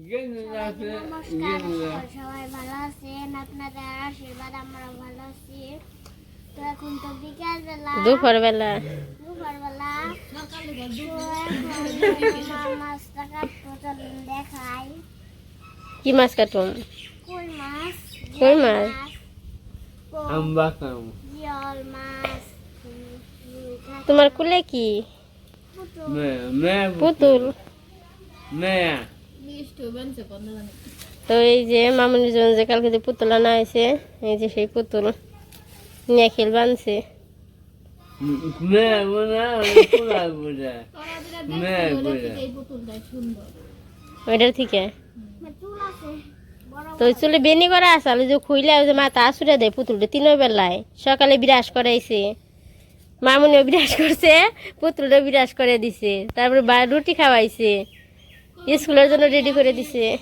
নমস্কার সবাই ভালো আছেন আপনাদের আশীর্বাদ আমরা ভালো আছি তো এখন তো বিকাল বেলা দুপুর বেলা দুপুর বেলা মাছটা কাটবো চলুন দেখাই কি মাছ কাটুম কই মাছ কই মাছ? আম্বা জিয়ল মাছ তোমার কুলে কি পুতুল মে তো এই যে মামুনির জন্য যে কালকে যে পুতুল আনা হয়েছে এই যে সেই পুতুল নিয়ে খেল বানছে। ওইটার থেকে? তো চুলে বেনি করা আসলে যে খুইলে ওই যে মাথা আসুরে দেয় পুতুলটা তিনের বেলায়। সকালে বিরাজ করাইছে। মামুনিও বিরাজ করছে পুতুলটা বিরাজ করে দিছে। তারপরে রুটি খাওয়াইছে। স্কুলের জন্য রেডি করে দিছে।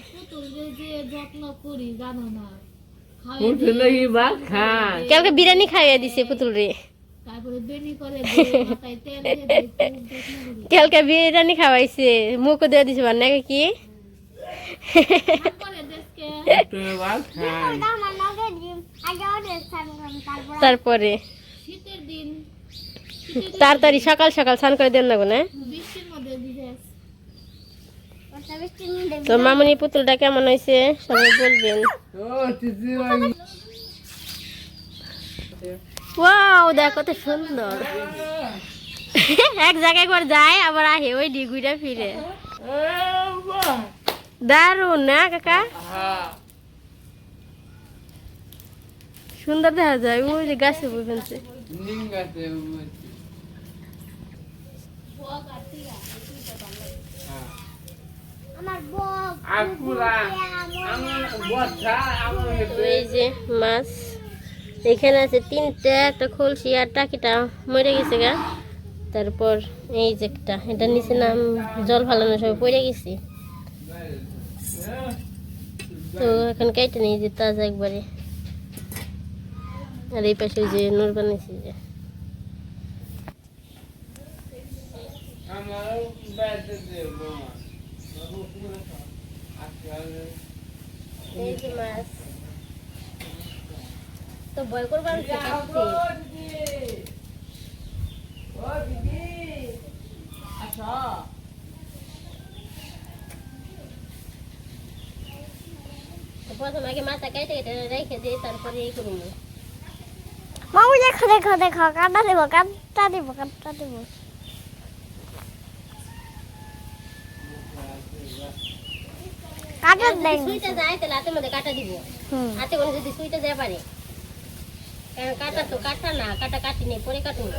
কালকে বিরিয়ানি খাইয়ে দিছে পুতুল রে। কালকে বিরিয়ানি খাওয়াইছে মুখ দিয়ে দিছে বান্নাকে কি? তারপর। তাড়াতাড়ি সকাল সকাল স্নান করে দেন না গো না? তো মামুনি পুতুলটা কেমন হয়েছে? সবাই বলবেন। ও দেখ কত সুন্দর। এক জায়গায় করে যায়, আবার আহে, ওই ডিগুইটা ফিরে। দারুণ না কাকা? সুন্দর দেখা যায়, ওই যে গাছে বই ফেলছে নিঙ্গাতে আমার বক আকুলা আমার বর্ষা আমার তো এই যে মাছ এখানে আছে তিনটা একটা খলসি আর টাকিটা মরে গেছে গা। তারপর এই যে একটা এটা নিচে নাম জল ফালানো সব পড়ে গেছি। তো এখন কেটে নিয়ে যে তাজা একবারে। আর এই পাশে যে নূর বানিয়েছি যে। আমার এই যে মাছ তো বয় করবার প্রথম মাথা কেটে কেটে রেখে দিই তারপরে এই করব। মামু, দেখো দেখো দেখো কাটা দেবো কাটা দেবো কাটা দেবো। কাটা দেন সুইটা যায় তাহলে হাতের মধ্যে কাটা দিব। হুম। হাতে কোনো যদি সুইটা যায় পারে। কারণ কাটা তো কাটা না কাটা কাটি নেই পরে কাটুন।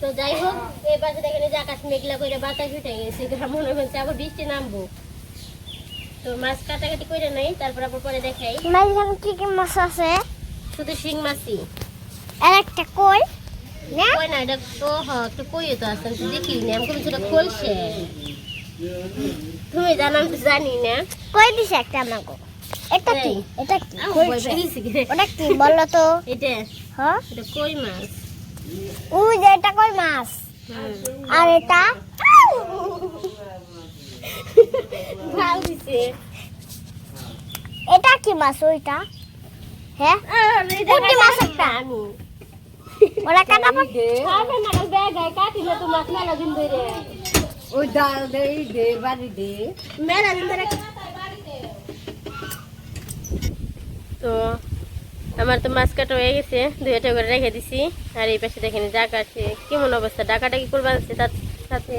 তো যাই হোক এই পাশে দেখেন যে আকাশ মেঘলা করে বাতাস উঠে গেছে মনে হচ্ছে আবার বৃষ্টি নামবো। তো মাছ কাটাকাটি করে নাই তারপর আবার পরে দেখাই। মাছ কি কি মাছ আছে? শুধু শিং মাছই। আর একটা কই? না এটা তো হ দেখি না আমি সেটা খুলছে তুমি জানো আমি তো জানি না। কই দিছে একটা আমাকে এটা কি? এটা কি। ওটা কি বলো তো? এটা হ্যাঁ? এটা কই মাছ? ওই যে এটা কই মাছ? আর এটা? ভালো দিছে। এটা কি মাছ ওইটা? হ্যাঁ? পুঁটি মাছ একটা। আমি। ওরা কাটা না ব্যাগ আই কাটিলে তো মাছ মেলা দিন ধরে। ওই ডাল দে দে বাড়ি দে। মেলা দিন ধরে। তো আমার তো মাছ কাটা হয়ে গেছে দুইটা করে রেখে দিছি। আর এই পাশে দেখেন ডাকা আছে কেমন অবস্থা ডাকাটা কি করবার আছে তার সাথে?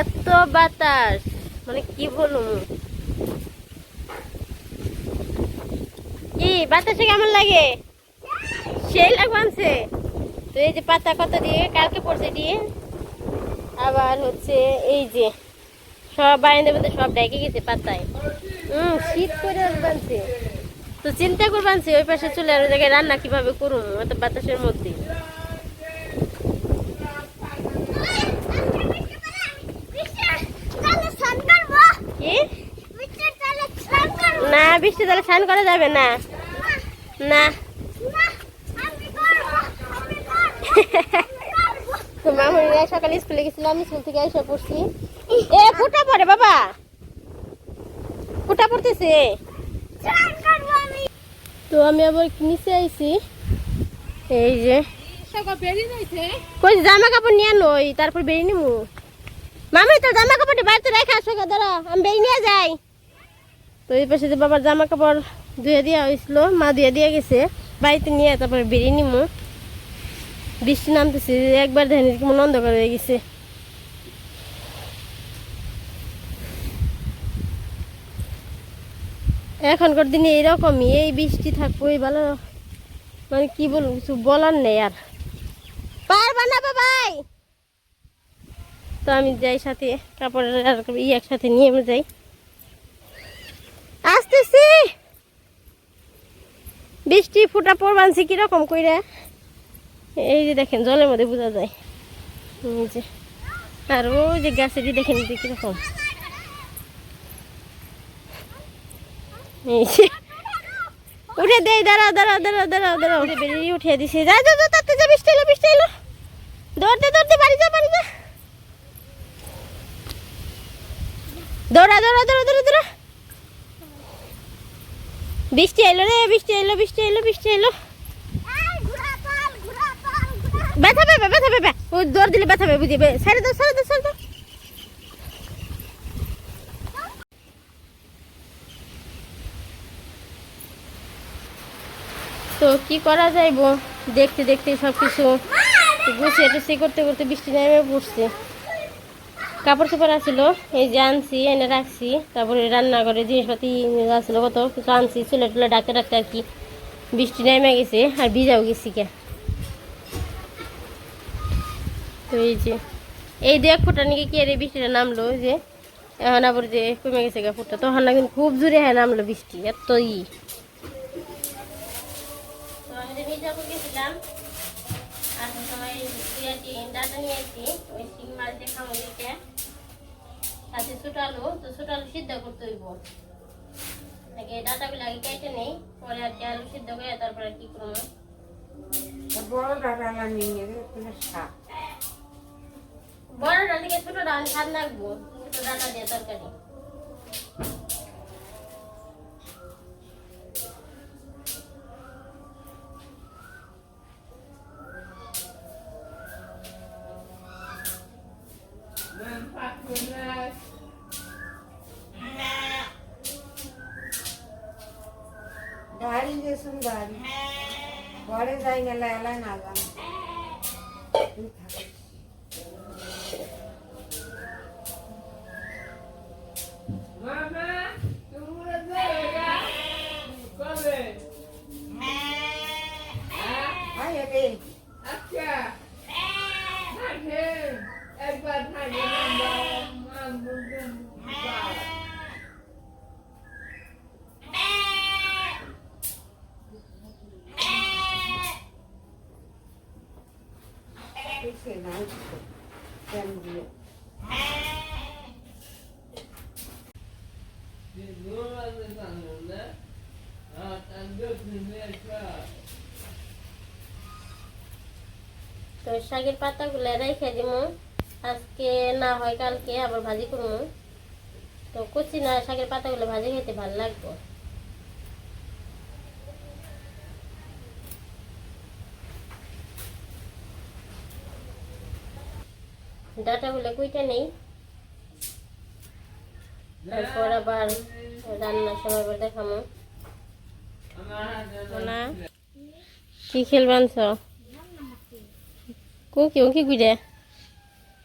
এত বাতাস মানে কি বলুম কি বাতাসে কেমন লাগে? সেই লাগবানছে তো এই যে পাতা কত দিয়ে কালকে পড়ছে দিয়ে, আবার হচ্ছে এই যে সব বাইরে মধ্যে সব ডেকে গেছে পাতায়। হুম শীত করে বানছে তো চিন্তা করে বানছে ওই পাশে চলে আর ওই জায়গায় রান্না কীভাবে করুম এত বাতাসের মধ্যে। না বৃষ্টি তাহলে স্নান করা যাবে না। না। মামুনি সকালে স্কুলে গেছিলাম স্কুল থেকে এসে পড়ছি। এ, ফুটা পড়ে বাবা। ফুটা পড়তেছে। তো আমি আবার নিচে আইছি। এই যে। জামা কাপড় নিয়ে নই তারপর বেরিয়ে নিমু। মামি তো জামা কাপড়টি বাড়িতে রেখে আসো আমি বেরিয়ে নিয়ে যাই। তো এই পাশে বাবার জামা কাপড় ধুয়ে দেওয়া হয়েছিল, মা ধুয়ে দিয়ে গেছে, বাড়িতে নিয়ে তারপরে বেরিয়ে নিমু। বৃষ্টি নামতেছে, একবার দেখেন কেমন অন্ধকার হয়ে গেছে। এখনকার দিনে এরকমই, এই বৃষ্টি থাকব, এই ভালো মানে কি বলব, কিছু বলার নেই আর। পারবা না বাবাই তো আমি যাই সাথে কাপড়ের আর একসাথে নিয়ে আমি যাই। আসতেছি! বৃষ্টি ফুটা পড়বানছি কীরকম কইরা? এই যে দেখেন, জলের মধ্যে বোঝা যায়। এই যে, আর ওই যে গাছেরই দেখেন যে কীরকম। এই যে, উঠে দেই দাঁড়াও দাঁড়াও দাঁড়াও দাঁড়াও দাঁড়াও, উঠে বেরিয়ে, উঠে দিছি। যা তাতে যা, বৃষ্টি এলো বৃষ্টি এলো। দৌড়তে দৌড়তে, বাড়ি যা বাড়ি যা। দৌড়া দৌড়া দৌড়া দৌড়া দৌড়া। বৃষ্টি এলো রে, বৃষ্টি এলো বৃষ্টি এলো বৃষ্টি এলো। ব্যথা পাবে ব্যথা পাবে। ও দৌড় দিলে ব্যথা পাবে বুঝিবে সাইডে দাও সাইডে দাও সাইডে দাও। তো কি করা যাইব দেখতে দেখতে সব কিছু গুছিয়ে টুসি করতে করতে বৃষ্টি নেমে পড়ছে। কাপড় চোপড় আসছিল এই যে আনছি, এনে রাখছি। তারপরে রান্নাঘরে জিনিসপাতি আসছিল কত কিছু আনছি, চুলে টুলে ডাকতে ডাকতে আর কি বৃষ্টি নেমে গেছে আর ভিজাও গেছি কে। এই যে, এই দু এক ফুটা নাকি কি আর এই বৃষ্টিটা নামলো যে, এখন আবার যে কমে গেছে গা ফুটটা তখন না কিন্তু খুব জোরে হ্যাঁ নামলো বৃষ্টি এত ই গেছিলাম একটি ডাটা নিয়ে ওই মাছ তো সিদ্ধ করতে হইব। আগে ডাটাগুলো আগে কেটে নেই, পরে আর কি আলু সিদ্ধ করে তারপরে কি করব? বড় ডাটা নিয়ে বড় ডাল থেকে ছোট ডাল স্বাদ লাগবো ছোট ডাটা দিয়ে তরকারি গাড়ি গেছুন গাড়ি পরে যাই গেলে এলাই তো শাকের পাতাগুলো রেখে দিমু। আজকে না হয় কালকে আবার ভাজি করব তো কুচি না শাকের পাতাগুলো ভাজি খেতে ভালো লাগবে। ডাটাগুলো কুইটা নেই। তারপর আবার রান্নার সময় আবার দেখামো। না কি খেলবানছ কুকি উকি গুড়ে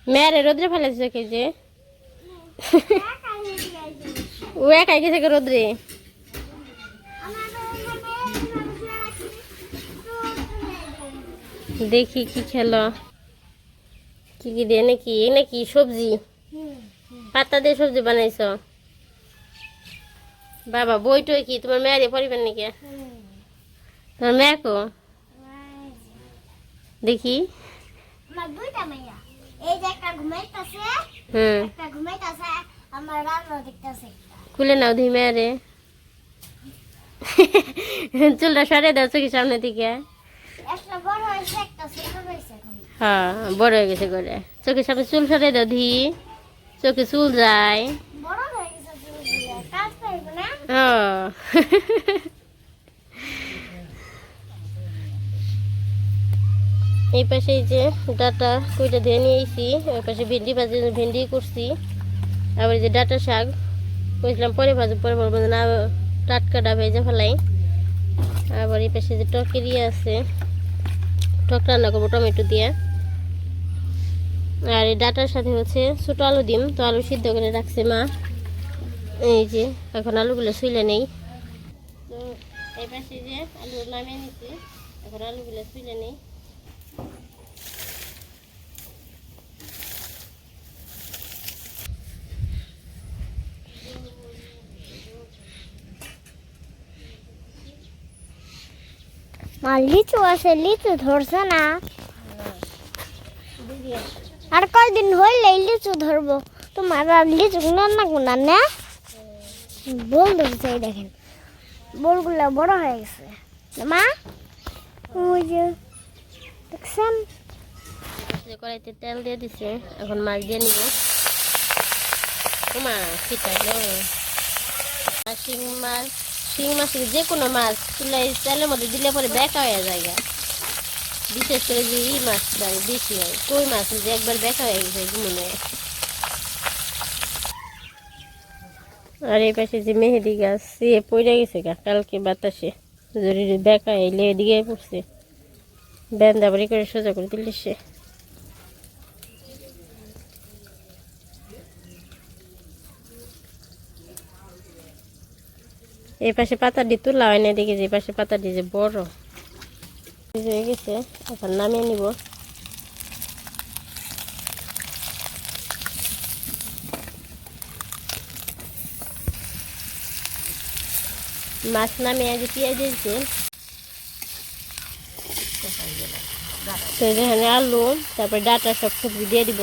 মেয়ারে রোদ্রে ফেলেছে কে যে? ও একাই গেছে রোদ্রে। দেখি কি খেলো। কি কি দিয়ে নাকি? এই নাকি সবজি? পাতা দিয়ে সবজি বানাইছ? বাবা বই টই কি? তোমার মেয়ারে পরিবেন নাকি? তোমার মেয়াকো দেখি। আমার দুইটা মাইয়া এই যে একটা ঘুমাইতেছে হুম। একটা ঘুমাইতেছে আমার রান্না দেখতেছে খুলে নাও ধি মেয়ারে। চুলটা সরে দাও চোখের সামনে দিকে। হ্যাঁ বড় হয়ে গেছে করে। চোখের সামনে চুল সরে দাও ধি। চোখে চুল যায়। এই পাশে এই যে ডাটা কইটা ধুয়ে নিয়ে এসেছি ওই পাশে ভেন্ডি ভাজি ভেন্ডি করছি। আবার যে ডাটা শাক কইছিলাম পরে ভাজি পরে না টাটকাটা ভেজে ফেলাই। আবার এই পাশে যে টকেরি আছে টক রান্না করব, টমেটো দিয়ে। আর এই ডাটার সাথে হচ্ছে ছোটো আলু দিম, তো আলু সিদ্ধ করে রাখছে মা। এই যে, এখন আলুগুলো শুইলে নেই। তো এই পাশে যে আলু নামিয়ে নিচ্ছি এখন আলুগুলো শুইলে নেই। মা লিচু আছে, লিচু ধরছে না। আর কয়দিন হইলে লিচু ধরবো? তোমার আর লিচু রান্না কোনা না? বল ধরছে দেখেন। বলগুলো বড় হয়ে গেছে। মা, ওই যে দেখছেন? কড়াইতে তেল দিয়ে দিছে, এখন মাছ দিয়ে নিব। আর শিং মাছ। শিং মাছ যে কোনো মাছ চুলাই তেলের মধ্যে দিলে পরে বেকা হয়ে যায় বিশেষ করে যে এই মাছটা বেশি হয়, কই মাছ যে একবার বেকা হয়ে গেছে মনে হয়? আর এই পাশে যে মেহেদি গাছ সে পড়ে গেছে গা কালকে বাতাসে। জরুরি বেকা এলে এদিকে পড়ছে। বেন্দা বাড়ি করে সোজা করে দিলে সে। এই পাশে পাতাটি তোলা হয় না দেখি যে এই পাশে পাতাটি যে বড়। হয়ে গেছে, এখন নামিয়ে নিব। মাছ নামিয়ে আগে পেঁয়াজ দিয়েছে। তো এখানে আলু, তারপর ডাটা সব সবজি দিয়ে দিব।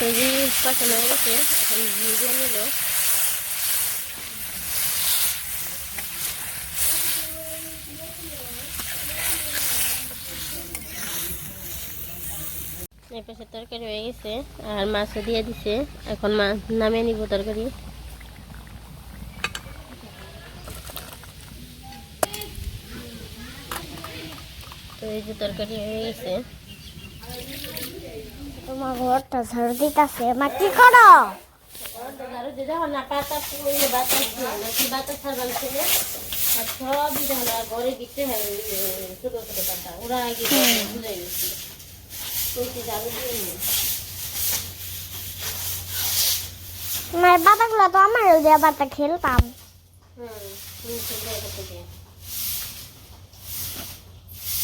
জিনিস পছন্দ হয়ে গেছে এখন দিয়ে নিল এই তরকারি হয়ে গেছে, আর মাছও দিয়ে দিছে। এখন মাছ নামিয়ে নিব তরকারি। তো এই যে তরকারি হয়ে গেছে। তোমার ঘরটা ঝাড়ু দিতেছে মা কি করো? আর যে দেখো না পাতা ফুলে বাতাস নাকি বাতাস ছাড়বার ছেলে আর সবই দেখো না ঘরে গিতে হয় ওই, এ, ছোট ছোট পাতা ওরা আগে বুঝে গেছি কইতে যাবে দিয়ে তোমার পাতাগুলো তো আমার দিয়ে পাতা খেলতাম হুম তুমি চলে এটা থেকে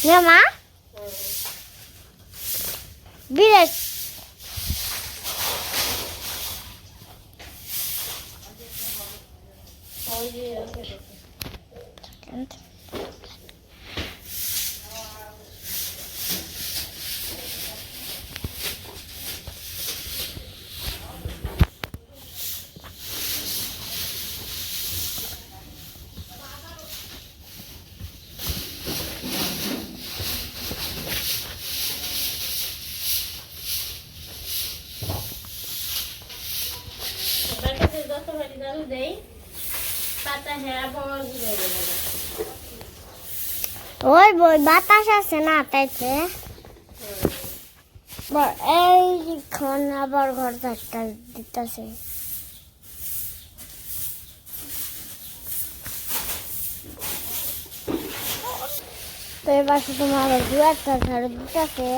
না মা হুম বিরাট ওই যে বাড়িতে যত বাড়ি জাল দেই পাতা হ্যাঁ বড় হয়ে গেল ওই বই, বাতাস আছে না তাইতে? এইখন আবার ঘর ধাক্কা দিতেছে। তো এবার তোমার দু একটা ঝাড়ু দিতেছে।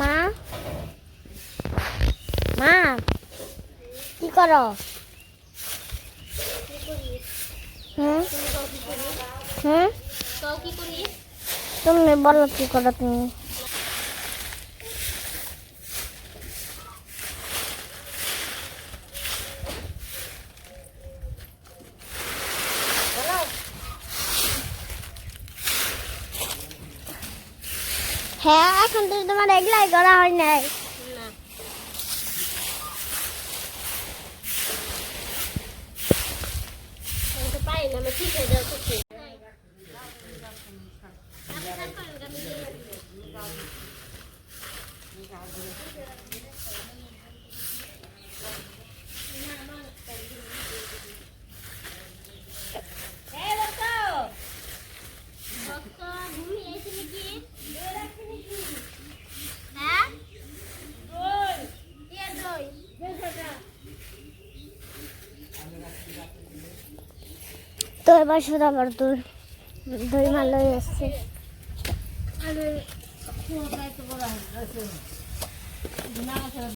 মা? করো হুম হুম তুমি বলো কি করো তুমি হ্যাঁ এখন তো তোমার এগুলাই করা হয় নাই তো এবার শুধু আবার তোর দই মাল আসছে